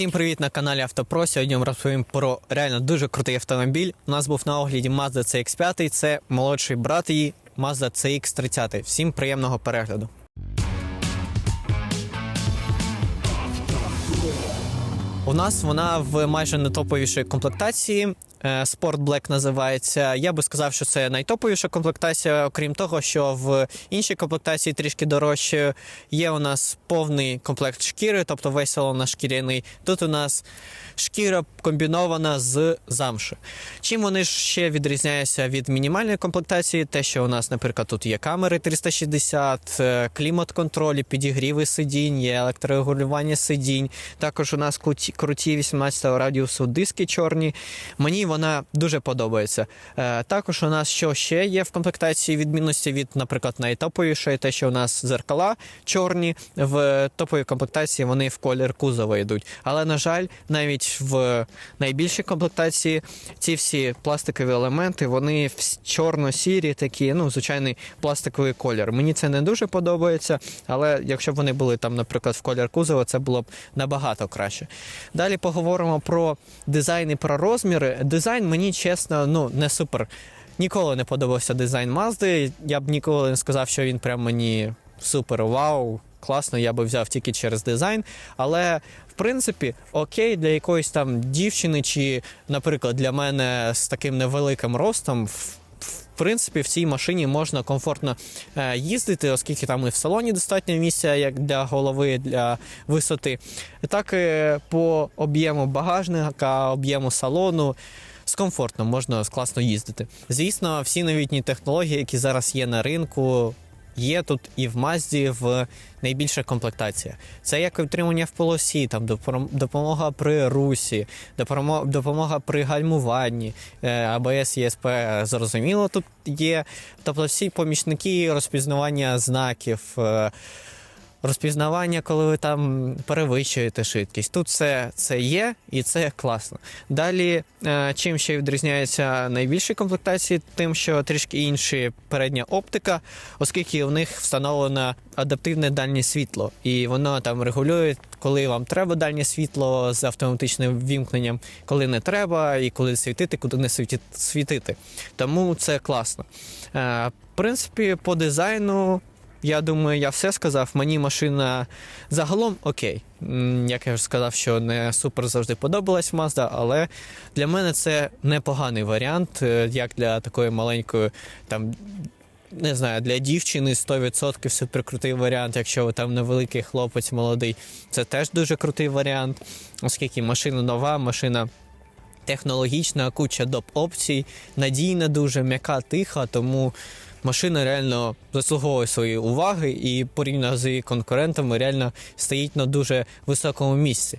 Всім привіт на каналі Автопро. Сьогодні вам розповім про реально дуже крутий автомобіль. У нас був на огляді Mazda CX5, це молодший брат її Mazda CX30. Всім приємного перегляду. У нас вона в майже нетоповішій комплектації. Е, Sport Black називається. Я би сказав, що це найтоповіша комплектація. Окрім того, що в іншій комплектації трішки дорожче. Є у нас повний комплект шкіри, тобто весь салон шкіряний. Тут у нас шкіра комбінована з замши. Чим вони ще відрізняються від мінімальної комплектації? Те, що у нас, наприклад, тут є камери 360, е, клімат-контролі, підігріви сидінь, є електрорегулювання сидінь. Також у нас круті, круті 18 радіусу диски чорні. Мені вона дуже подобається. Е, Також у нас що ще є в комплектації відмінності від, наприклад, найтоповішої, те, що у нас зеркала чорні. В топовій комплектації вони в колір кузова йдуть. Але, на жаль, навіть в найбільшій комплектації ці всі пластикові елементи, вони чорно-сірі, такі, ну, звичайний пластиковий колір. Мені це не дуже подобається, але якщо б вони були там, наприклад, в колір кузова, це було б набагато краще. Далі поговоримо про дизайн і про розміри. Дизайн мені чесно, ну не супер. Ніколи не подобався дизайн Мазди. Я б ніколи не сказав, що він прям мені супер вау. Класно, я би взяв тільки через дизайн. Але в принципі, окей, для якоїсь там дівчини, чи, наприклад, для мене з таким невеликим ростом. в- принципі, в цій машині можна комфортно е, їздити, оскільки там і в салоні достатньо місця, як для голови, для висоти. Так і по об'єму багажника, об'єму салону. З комфортом можна класно їздити. Звісно, всі новітні технології, які зараз є на ринку, є тут і в Мазді в найбільша комплектація. Це як утримання в полосі, там допом- допомога при русі, допомо- допомога при гальмуванні, е, АБС, ЄСП, зрозуміло, тут є. Тобто всі помічники розпізнавання знаків. Розпізнавання, коли ви там перевищуєте швидкість. Тут все це є і це класно. Далі, е, чим ще відрізняється найбільші комплектації, тим, що трішки інші передня оптика, оскільки в них встановлено адаптивне дальнє світло, і воно там регулює, коли вам треба дальнє світло з автоматичним вімкненням, коли не треба, і коли світити, куди не світи- світити. Тому це класно. Е, В принципі, по дизайну. Я думаю, я все сказав. Мені машина загалом окей. Як я вже сказав, що не супер завжди подобалась Mazda, але для мене це непоганий варіант, е, як для такої маленької, там, не знаю, для дівчини 100% суперкрутий варіант. Якщо ви там невеликий хлопець молодий, це теж дуже крутий варіант, оскільки машина нова, машина. Технологічна, куча доп опцій, надійна, дуже м'яка, тиха, тому машина реально заслуговує своєї уваги і порівняно з її конкурентами реально стоїть на дуже високому місці.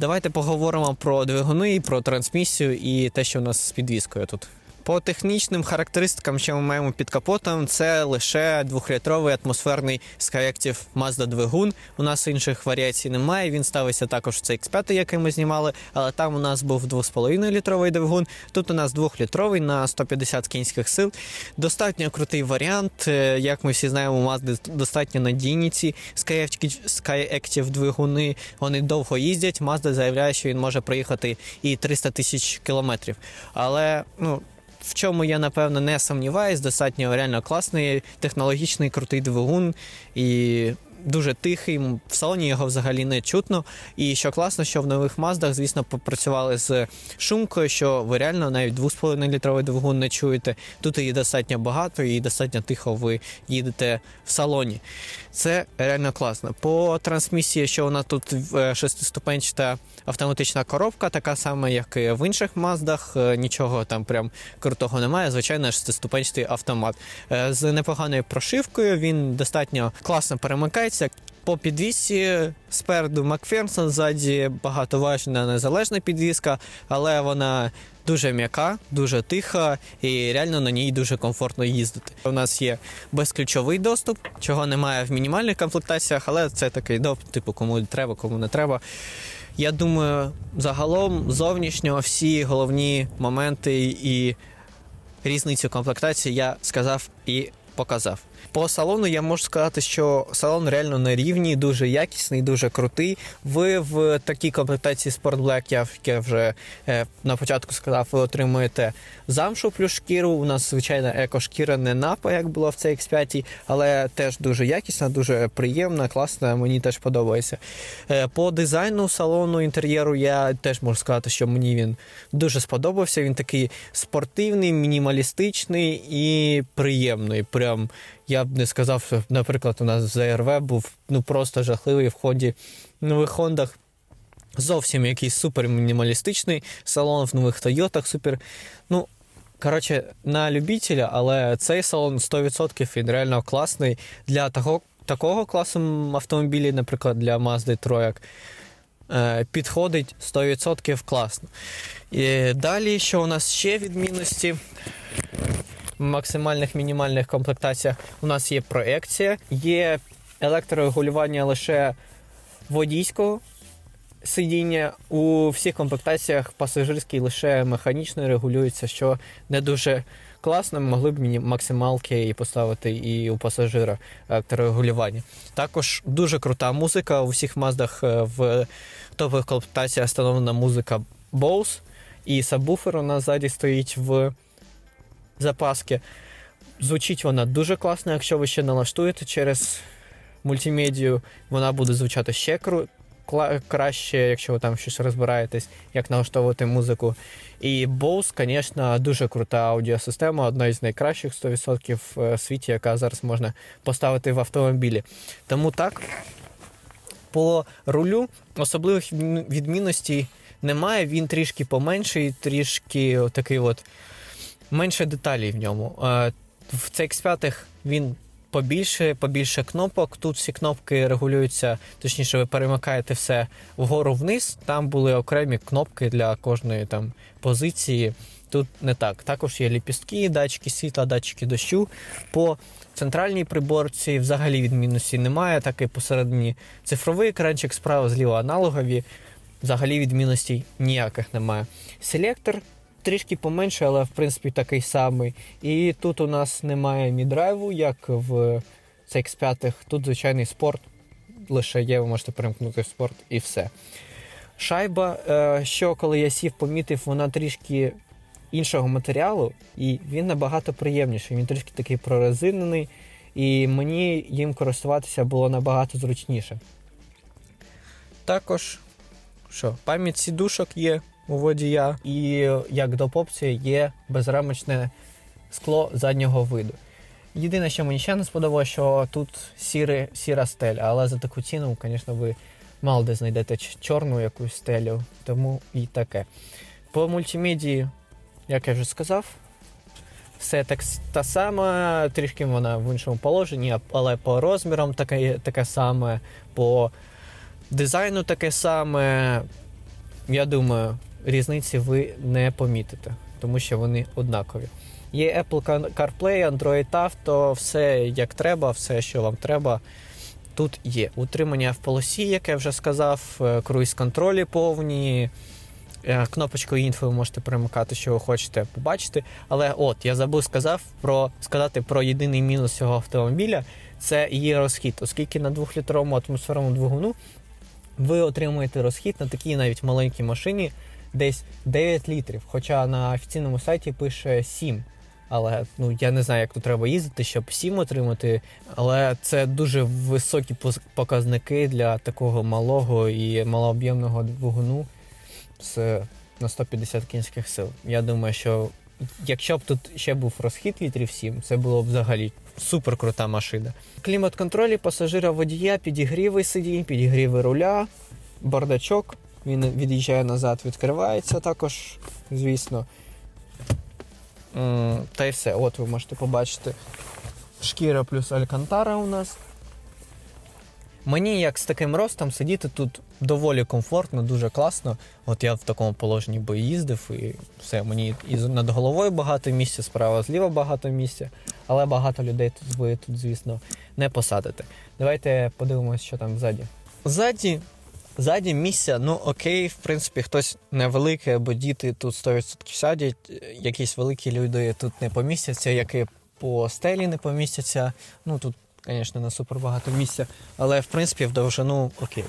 Давайте поговоримо про двигуни, про трансмісію і те, що у нас з підвіскою тут. По технічним характеристикам, що ми маємо під капотом, це лише двохлітровий атмосферний Skyactiv Mazda двигун. У нас інших варіацій немає. Він ставиться також в CX5, який ми знімали, але там у нас був 2,5 літровий двигун. Тут у нас 2-літровий на 150 кінських сил. Достатньо крутий варіант. Е, Як ми всі знаємо, Mazda достатньо надійні ці Skyactiv двигуни. Вони довго їздять. Mazda заявляє, що він може проїхати і 300 тисяч кілометрів. Але ну. В чому я напевно не сумніваюсь, достатньо реально класний, технологічний, крутий двигун. І дуже тихий. В салоні його взагалі не чутно. І що класно, що в нових Маздах, звісно, попрацювали з шумкою, що ви реально навіть 2,5 літровий двигун не чуєте. Тут її достатньо багато і достатньо тихо ви їдете в салоні. Це реально класно. По трансмісії, що вона тут е, шестиступенчата автоматична коробка, така сама, як і в інших Маздах. Е, Нічого там прям крутого немає. Звичайно, шестиступенчатий автомат. Е, З непоганою прошивкою він достатньо класно перемикається. По підвісі спереду Макферсон, ззаді багатоважна незалежна підвіска, але вона дуже м'яка, дуже тиха і реально на ній дуже комфортно їздити. У нас є безключовий доступ, чого немає в мінімальних комплектаціях, але це такий доступ, типу кому треба, кому не треба. Я думаю, загалом зовнішньо всі головні моменти і різницю комплектації я сказав і показав. По салону я можу сказати, що салон реально на рівні, дуже якісний, дуже крутий. Ви в такій комплектації Sport Black, як я вже е, на початку сказав, ви отримуєте замшу плюс шкіру. У нас звичайна екошкіра не напа, як було в CX5, але теж дуже якісна, дуже приємна, класна. Мені теж подобається. Е, По дизайну салону інтер'єру я теж можу сказати, що мені він дуже сподобався. Він такий спортивний, мінімалістичний і приємний. Прям я б не сказав, що, наприклад, у нас ЗРВ був ну просто жахливий в ході нових Хондах. Зовсім якийсь супер мінімалістичний салон в нових Тойотах, супер. Ну, коротше, на любителя, але цей салон 100% він реально класний для того, такого класу автомобілів, наприклад, для Mazda Трояк. Е, підходить 100% класно. І далі, що у нас ще відмінності максимальних мінімальних комплектаціях, у нас є проекція, є електрорегулювання лише водійського сидіння. У всіх комплектаціях пасажирський лише механічно регулюється, що не дуже класно. Могли б максималки і поставити і у пасажира електрорегулювання. Також дуже крута музика. У всіх маздах е, в топових комплектаціях встановлена музика Bose. І сабвуфер у нас ззаді стоїть в запаски. Звучить вона дуже класно, якщо ви ще налаштуєте через мультимедію, вона буде звучати ще кру- кла- краще, якщо ви там щось розбираєтесь, як налаштовувати музику. І Bose, звісно, дуже крута аудіосистема, одна із найкращих 100% в світі, яка зараз можна поставити в автомобілі. Тому так, по рулю особливих відмінностей немає. Він трішки поменший, трішки такий от менше деталей в ньому. Е, В CX5 він побільше, побільше кнопок. Тут всі кнопки регулюються, точніше, ви перемикаєте все вгору вниз. Там були окремі кнопки для кожної там позиції. Тут не так. Також є ліпістки, датчики світла, датчики дощу. По центральній приборці взагалі відмінності немає, так і посередині цифровий екранчик, справа зліва аналогові. Взагалі відмінностей ніяких немає. Селектор трішки поменше, але в принципі такий самий. І тут у нас немає мідрайву, як в CX5. Тут звичайний спорт. Лише є, ви можете перемкнути в спорт і все. Шайба, е, що коли я сів, помітив, вона трішки іншого матеріалу, і він набагато приємніший. Він трішки такий прорезинений, і мені їм користуватися було набагато зручніше. Також що, пам'ять сідушок є у водія, і як доп. опція є безрамочне скло заднього виду. Єдине, що мені ще не сподобалося, що тут сіри, сіра стеля, але за таку ціну, звісно, ви мало де знайдете чорну якусь стелю, тому і таке. По мультимедії, як я вже сказав, все так та сама, трішки вона в іншому положенні, але по розмірам таке, таке саме, по дизайну таке саме. Я думаю, різниці ви не помітите, тому що вони однакові. Є Apple CarPlay, Android Auto, все як треба, все, що вам треба. Тут є утримання в полосі, як я вже сказав, е, круїз-контролі повні. е, Кнопочкою інфо ви можете перемикати, що ви хочете побачити. Але от я забув сказав про сказати про єдиний мінус цього автомобіля це її розхід, оскільки на 2-літровому атмосферному двигуну ви отримуєте розхід на такій навіть маленькій машині десь 9 літрів. Хоча на офіційному сайті пише 7. Але ну я не знаю, як тут треба їздити, щоб 7 отримати. Але це дуже високі показники для такого малого і малооб'ємного двигуну з на 150 кінських сил. Я думаю, що якщо б тут ще був розхід літрів 7, це було б взагалі супер крута машина. Клімат-контролі пасажира водія, підігріви сидінь, підігріви руля, бардачок. Він від'їжджає назад, відкривається також, звісно. Та й все. От ви можете побачити. Шкіра плюс алькантара у нас. Мені як з таким ростом сидіти тут доволі комфортно, дуже класно. От я в такому положенні би їздив, і все, мені і над головою багато місця, справа зліва багато місця, але багато людей тут ви тут, звісно, не посадите. Давайте подивимося, що там ззаді. Ззаді, ззаді місця, ну окей, в принципі, хтось невеликий, або діти тут 100% сядуть, якісь великі люди тут не помістяться, як і по стелі не помістяться. Ну тут, звісно, не супер багато місця, але в принципі в довжину окей.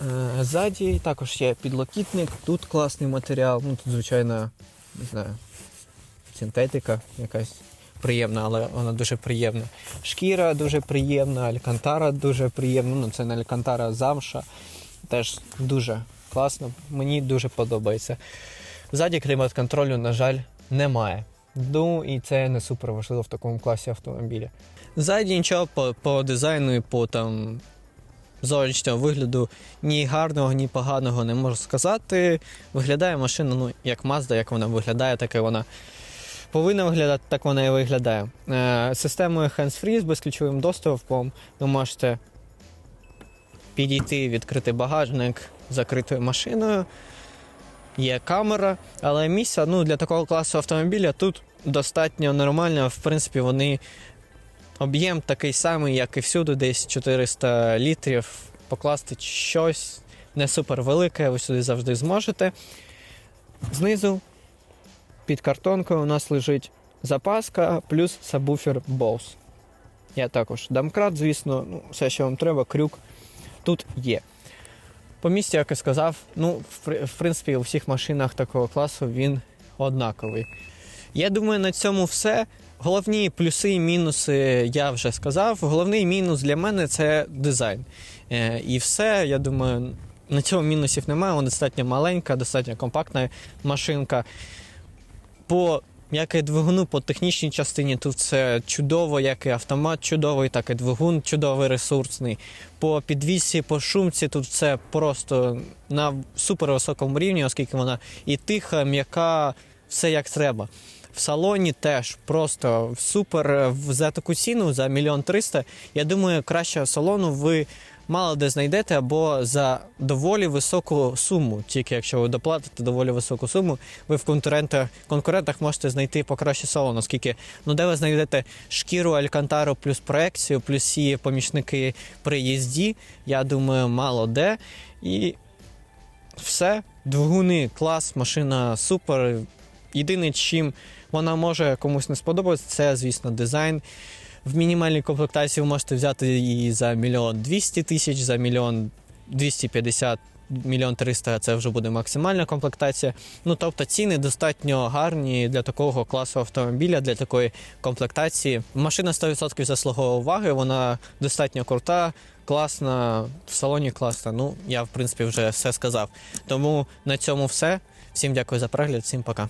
Е, Ззаді також є підлокітник, тут класний матеріал. Ну тут, звичайно, не знаю, синтетика якась приємна, але вона дуже приємна. Шкіра дуже приємна, алькантара дуже приємна. Ну, це не алькантара, замша. Теж дуже класно. Мені дуже подобається. Ззаді клімат-контролю, на жаль, немає. Ну і це не супер важливо в такому класі автомобіля. Ззаді нічого по, по дизайну і по там зовнішнього вигляду ні гарного, ні поганого не можу сказати. Виглядає машина, ну, як Mazda, як вона виглядає, так і вона повинна виглядати, так вона і виглядає. Е, системою hands-free з безключовим доступом ви можете підійти, відкрити багажник закритою машиною. Є камера, але місця ну, для такого класу автомобіля тут достатньо нормально. В принципі, вони об'єм такий самий, як і всюди, десь 400 літрів. Покласти щось не супер велике, ви сюди завжди зможете. Знизу під картонкою у нас лежить запаска плюс сабвуфер Bose. Я також домкрат, звісно, ну, все, що вам треба, крюк тут є. По місті, як і сказав, ну, в, принципі, у всіх машинах такого класу він однаковий. Я думаю, на цьому все. Головні плюси і мінуси я вже сказав. Головний мінус для мене це дизайн. Е, і все, я думаю, на цьому мінусів немає. Вона достатньо маленька, достатньо компактна машинка. По як і двигуну по технічній частині, тут все чудово, як і автомат чудовий, так і двигун чудовий, ресурсний. По підвісі, по шумці тут все просто на супервисокому рівні, оскільки вона і тиха, м'яка, все як треба. В салоні теж просто супер за таку ціну за мільйон триста. Я думаю, кращого салону ви мало де знайдете або за доволі високу суму. Тільки якщо ви доплатите доволі високу суму, ви в конкурентах, можете знайти покраще салон, оскільки ну де ви знайдете шкіру Алькантару плюс проекцію, плюс всі помічники при їзді. Я думаю, мало де. І все. Двигуни, клас, машина супер. Єдине, чим вона може комусь не сподобатися, це, звісно, дизайн. В мінімальній комплектації ви можете взяти її за мільйон двісті тисяч, за мільйон 250, мільйон 300 це вже буде максимальна комплектація. Ну тобто ціни достатньо гарні для такого класу автомобіля, для такої комплектації. Машина 100% заслуговує уваги, вона достатньо крута, класна, в салоні класна. Ну, я в принципі вже все сказав. Тому на цьому все. Всім дякую за перегляд, всім пока.